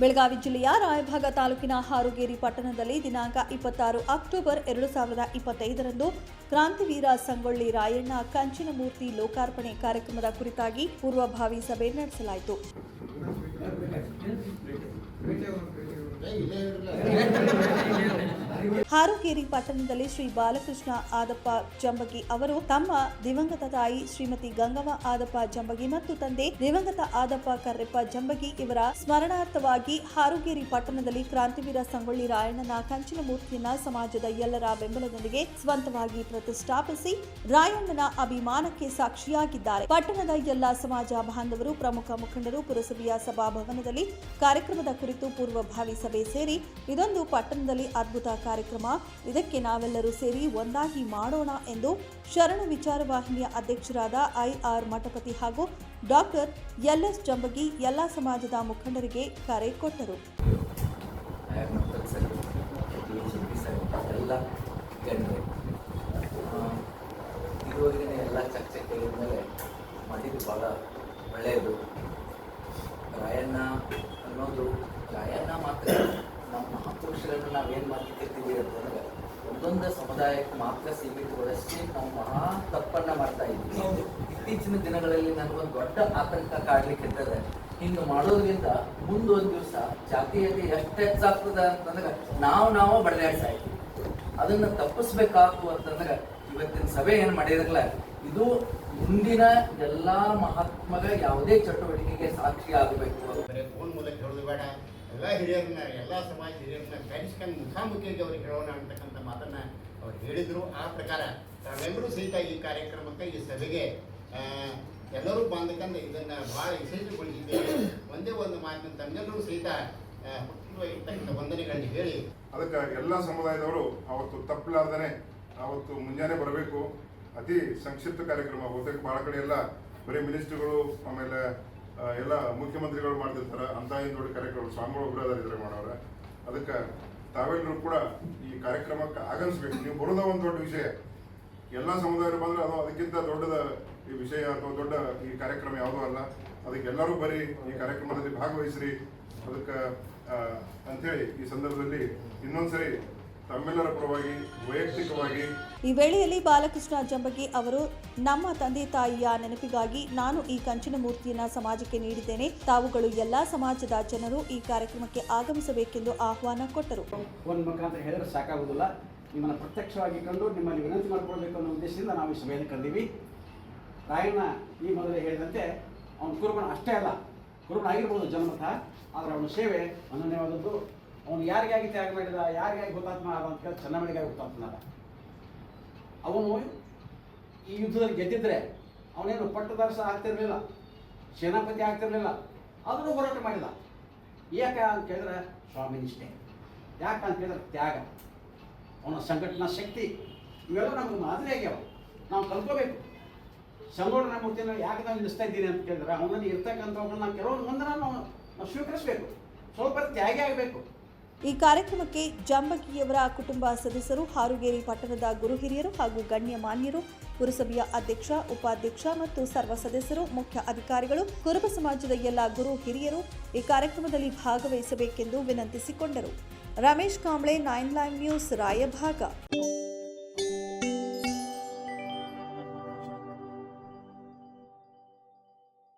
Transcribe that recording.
ಬೆಳಗಾವಿ ಜಿಲ್ಲೆಯ ರಾಯಭಾಗ ತಾಲೂಕಿನ ಹಾರುಗೇರಿ ಪಟ್ಟಣದಲ್ಲಿ ದಿನಾಂಕ ಇಪ್ಪತ್ತಾರು ಅಕ್ಟೋಬರ್ ಎರಡು ಸಾವಿರದ ಇಪ್ಪತ್ತೈದರಂದು ಕ್ರಾಂತಿವೀರ ಸಂಗೊಳ್ಳಿ ರಾಯಣ್ಣ ಕಂಚಿನ ಮೂರ್ತಿ ಲೋಕಾರ್ಪಣೆ ಕಾರ್ಯಕ್ರಮದ ಕುರಿತಾಗಿ ಪೂರ್ವಭಾವಿ ಸಭೆ ನಡೆಸಲಾಯಿತು. ಹಾರುಗೇರಿ ಪಟ್ಟಣದಲ್ಲಿ ಶ್ರೀ ಬಾಲಕೃಷ್ಣ ಆದಪ್ಪ ಜಂಬಗಿ ಅವರು ತಮ್ಮ ದಿವಂಗತ ತಾಯಿ ಶ್ರೀಮತಿ ಗಂಗವ ಆದಪ್ಪ ಜಂಬಗಿ ಮತ್ತು ತಂದೆ ದಿವಂಗತ ಆದಪ್ಪ ಕರ್ರೆಪ್ಪ ಜಂಬಗಿ ಇವರ ಸ್ಮರಣಾರ್ಥವಾಗಿ ಹಾರುಗೇರಿ ಪಟ್ಟಣದಲ್ಲಿ ಕ್ರಾಂತಿವೀರ ಸಂಗೊಳ್ಳಿ ರಾಯಣ್ಣನ ಕಂಚಿನ ಮೂರ್ತಿಯನ್ನ ಸಮಾಜದ ಎಲ್ಲರ ಬೆಂಬಲದೊಂದಿಗೆ ಸ್ವಂತವಾಗಿ ಪ್ರತಿಷ್ಠಾಪಿಸಿ ರಾಯಣ್ಣನ ಅಭಿಮಾನಕ್ಕೆ ಸಾಕ್ಷಿಯಾಗಿದ್ದಾರೆ. ಪಟ್ಟಣದ ಎಲ್ಲ ಸಮಾಜ ಬಾಂಧವರು, ಪ್ರಮುಖ ಮುಖಂಡರು, ಪುರಸಭೆಯ ಸಭಾಭವನದಲ್ಲಿ ಕಾರ್ಯಕ್ರಮದ ಕುರಿತು ಪೂರ್ವಭಾವಿ ಸಭೆ ಸೇರಿ ಇದೊಂದು ಪಟ್ಟಣದಲ್ಲಿ ಅದ್ಭುತ ಕಾರ್ಯಕ್ರಮ ಇದಕ್ಕೆ ನಾವೆಲ್ಲರೂ ಸೇರಿ ಒಂದಾಗಿ ಮಾಡೋಣ ಎಂದು ಶರಣ ವಿಚಾರವಾಹಿನಿಯ ಅಧ್ಯಕ್ಷರಾದ ಐಆರ್ ಮಠಪತಿ ಹಾಗೂ ಡಾಕ್ಟರ್ ಎಲ್ಎಸ್ ಜಂಬಗಿ ಎಲ್ಲ ಸಮಾಜದ ಮುಖಂಡರಿಗೆ ಕರೆ ಕೊಟ್ಟರು ಒಳ್ಳೆಯದು ಅನ್ನೋದು ಮಾತ್ರ ನಮ್ಮ ಮಹಾಪುರುಷರನ್ನು ನಾವೇನು ಮಾಡ್ತಿರ್ತೀವಿ ಅಂತಂದ್ರೆ ಒಂದೊಂದು ಸಮುದಾಯಕ್ಕೆ ಮಾತ್ರ ಸೀಮಿತಗೊಳಿಸಿ ನಾವು ಮಹಾ ತಪ್ಪನ್ನ ಮಾಡ್ತಾ ಇದ್ವಿ ಇತ್ತೀಚಿನ ದಿನಗಳಲ್ಲಿ ನನಗೊಂದು ದೊಡ್ಡ ಆತಂಕ ಕಾಡ್ಲಿಕ್ಕಿರ್ತದೆ ಹಿಂಗೆ ಮಾಡೋದ್ರಿಂದ ಮುಂದೊಂದು ದಿವಸ ಜಾತಿಯಲ್ಲಿ ಎಷ್ಟು ಹೆಚ್ಚಾಗ್ತದೆ ಅಂತಂದ್ರೆ ನಾವು ನಾವು ಬಡದಾಡ್ತಾ ಇದ್ವಿ ಅದನ್ನ ತಪ್ಪಿಸ್ಬೇಕಾಗ್ತು ಅಂತಂದ್ರೆ ಇವತ್ತಿನ ಸಭೆ ಏನು ಮಾಡಿರಲ್ಲ ಇದು ಮುಂದಿನ ಎಲ್ಲಾ ಮಹಾತ್ಮಗ ಯಾವುದೇ ಚಟುವಟಿಕೆಗೆ ಸಾಕ್ಷಿ ಆಗಬೇಕು. ಬರೀ ಫೋನ್ ಮೂಲಕ ಹೇಳೋದು ಬೇಡ. ಎಲ್ಲ ಹಿರಿಯರನ್ನ, ಎಲ್ಲ ಸಮಾಜ ಹಿರಿಯರನ್ನ ಕರೆಸ್ಕೊಂಡು ಮುಖಾಮುಖಿಯಾಗಿ ಅವ್ರಿಗೆ ಹೇಳೋಣ ಅಂತಕ್ಕಂಥ ಮಾತನ್ನ ಅವ್ರು ಹೇಳಿದ್ರು. ಆ ಪ್ರಕಾರ ತಾವೆಲ್ಲರೂ ಸಹಿತ ಈ ಕಾರ್ಯಕ್ರಮಕ್ಕೆ, ಈ ಸಭೆಗೆ ಎಲ್ಲರೂ ಬಂದಕಂದು ಇದನ್ನ ಬಹಳ ವಿಶೇಷಗೊಳಿಸಿದ್ದೇವೆ ಒಂದೇ ಒಂದು ಮಾತಿನ ತಮ್ಮೆಲ್ಲರೂ ಸಹಿತ ಇರ್ತಕ್ಕಂಥ ವಂದನೆಗಳನ್ನ ಹೇಳಿ. ಅದಕ್ಕೆ ಎಲ್ಲ ಸಮುದಾಯದವರು ಅವತ್ತು ತಪ್ಪಲಾರ್ದೇ ಅವತ್ತು ಮುಂಜಾನೆ ಬರಬೇಕು. ಅತಿ ಸಂಕ್ಷಿಪ್ತ ಕಾರ್ಯಕ್ರಮ. ಬಹುತೇಕ ಭಾಳ ಕಡೆ ಎಲ್ಲ ಬರೀ ಮಿನಿಸ್ಟ್ರಿಗಳು, ಆಮೇಲೆ ಎಲ್ಲ ಮುಖ್ಯಮಂತ್ರಿಗಳು ಮಾಡ್ತಿರ್ತಾರ, ಅಂತ ದೊಡ್ಡ ಕಾರ್ಯಕ್ರಮ, ಸ್ವಾಮಿಗಳು ಕೂಡ ಇದ್ರೆ ಮಾಡೋರೆ ಅದಕ್ಕೆ ತಾವೆಲ್ಲರೂ ಕೂಡ ಈ ಕಾರ್ಯಕ್ರಮಕ್ಕೆ ಆಗಮಿಸ್ಬೇಕು. ನೀವು ಬರೋದ ಒಂದು ದೊಡ್ಡ ವಿಷಯ. ಎಲ್ಲ ಸಮುದಾಯರು ಬಂದ್ರೆ ಅದು ಅದಕ್ಕಿಂತ ದೊಡ್ಡದ ಈ ವಿಷಯ ಅಥವಾ ದೊಡ್ಡ ಈ ಕಾರ್ಯಕ್ರಮ ಯಾವುದೂ ಅಲ್ಲ. ಅದಕ್ಕೆ ಎಲ್ಲರೂ ಬರೀ ಈ ಕಾರ್ಯಕ್ರಮದಲ್ಲಿ ಭಾಗವಹಿಸ್ರಿ. ಅದಕ್ಕೆ ಅಂಥೇಳಿ ಈ ಸಂದರ್ಭದಲ್ಲಿ ಇನ್ನೊಂದ್ಸರಿ ತಮ್ಮೆಲ್ಲರ ಪರವಾಗಿ ವೈಯಕ್ತಿಕವಾಗಿ. ಈ ವೇಳೆಯಲ್ಲಿ ಬಾಲಕೃಷ್ಣ ಜಂಬಗಿ ಅವರು ನಮ್ಮ ತಂದೆ ತಾಯಿಯ ನೆನಪಿಗಾಗಿ ನಾನು ಈ ಕಂಚಿನ ಮೂರ್ತಿಯನ್ನ ಸಮಾಜಕ್ಕೆ ನೀಡಿದ್ದೇನೆ. ತಾವುಗಳು ಎಲ್ಲಾ ಸಮಾಜದ ಜನರು ಈ ಕಾರ್ಯಕ್ರಮಕ್ಕೆ ಆಗಮಿಸಬೇಕೆಂದು ಆಹ್ವಾನ ಕೊಟ್ಟರು. ಫೋನ್ ಮುಖಾಂತರ ಹೇಳಿದ್ರೆ ಸಾಕಾಗುವುದಿಲ್ಲ ನಿಮ್ಮನ್ನು ಪ್ರತ್ಯಕ್ಷವಾಗಿ ಕಂಡು ನಿಮ್ಮಲ್ಲಿ ವಿನಂತಿ ಮಾಡಿಕೊಳ್ಬೇಕು ಅನ್ನೋ ಉದ್ದೇಶದಿಂದ ನಾವು ಈ ಸಭೆಯನ್ನು ಕರೆದೀವಿ. ರಾಯಣ್ಣ ಈ ಮೊದಲೇ ಹೇಳಿದಂತೆ ಅವನು ಕುರುಬನ ಅಷ್ಟೇ ಅಲ್ಲ ಕುರುಬನ ಆಗಿರ್ಬೋದು ಜನ್ಮತಃ ಆದರೆ ಅವನ ಸೇವೆ ಅನನ್ಯವಾದದ್ದು ಅವನು ಯಾರಿಗಾಗಿ ತ್ಯಾಗ ಮಾಡಿದ, ಯಾರಿಗಾಗಿ ಹುತಾತ್ಮ ಆದ ಅಂತ ಕೇಳಿ ಚನ್ನಮಣಿಗಾಗಿ ಹುತಾತ್ಮನಾದ ಅವನು ಈ ಯುದ್ಧದಲ್ಲಿ ಗೆದ್ದಿದ್ರೆ ಅವನೇನು ಪಟ್ಟದಾರ್ಸ ಆಗ್ತಿರ್ಲಿಲ್ಲ, ಸೇನಾಪತಿ ಆಗ್ತಿರ್ಲಿಲ್ಲ ಅದನ್ನು ಹೋರಾಟ ಮಾಡಿದ. ಯಾಕೆ ಅಂತ ಕೇಳಿದ್ರೆ ಸ್ವಾಮಿ ನಿಷ್ಠೆ. ಯಾಕೆ ಅಂತ ಕೇಳಿದ್ರೆ ತ್ಯಾಗ. ಅವನ ಸಂಘಟನಾ ಶಕ್ತಿ, ಇವೆಲ್ಲ ನಮ್ಗೆ ಮಾದರಿ ಆಗ್ಯಾವ. ನಾವು ಕಲ್ಕೋಬೇಕು ಸಂಘಟನಾ ಮೂರ್ತಿಯನ್ನು ಯಾಕೆ ನಾನು ನಿಲ್ಲಿಸ್ತಾ ಇದ್ದೀನಿ ಅಂತ ಕೇಳಿದ್ರೆ, ಅವನಲ್ಲಿ ಇರ್ತಕ್ಕಂಥವ್ರನ್ನ ನಾವು ಕೆಲವೊಂದು ಮುಂದೆ ನಾವು ನಾವು ಸ್ವೀಕರಿಸಬೇಕು. ಸ್ವಲ್ಪ ತ್ಯಾಗಿ ಆಗಬೇಕು. ಈ ಕಾರ್ಯಕ್ರಮಕ್ಕೆ ಜಾಂಬಕಿಯವರ ಕುಟುಂಬ ಸದಸ್ಯರು, ಹಾರುಗೇರಿ ಪಟ್ಟಣದ ಗುರು ಹಿರಿಯರು ಹಾಗೂ ಗಣ್ಯ ಮಾನ್ಯರು, ಪುರಸಭೆಯ ಅಧ್ಯಕ್ಷ, ಉಪಾಧ್ಯಕ್ಷ ಮತ್ತು ಸರ್ವ ಸದಸ್ಯರು, ಮುಖ್ಯ ಅಧಿಕಾರಿಗಳು, ಕುರುಬ ಸಮಾಜದ ಎಲ್ಲ ಗುರು ಹಿರಿಯರು ಈ ಕಾರ್ಯಕ್ರಮದಲ್ಲಿ ಭಾಗವಹಿಸಬೇಕೆಂದು ವಿನಂತಿಸಿಕೊಂಡರು. Ramesh Kamble, nine live news, Raybag.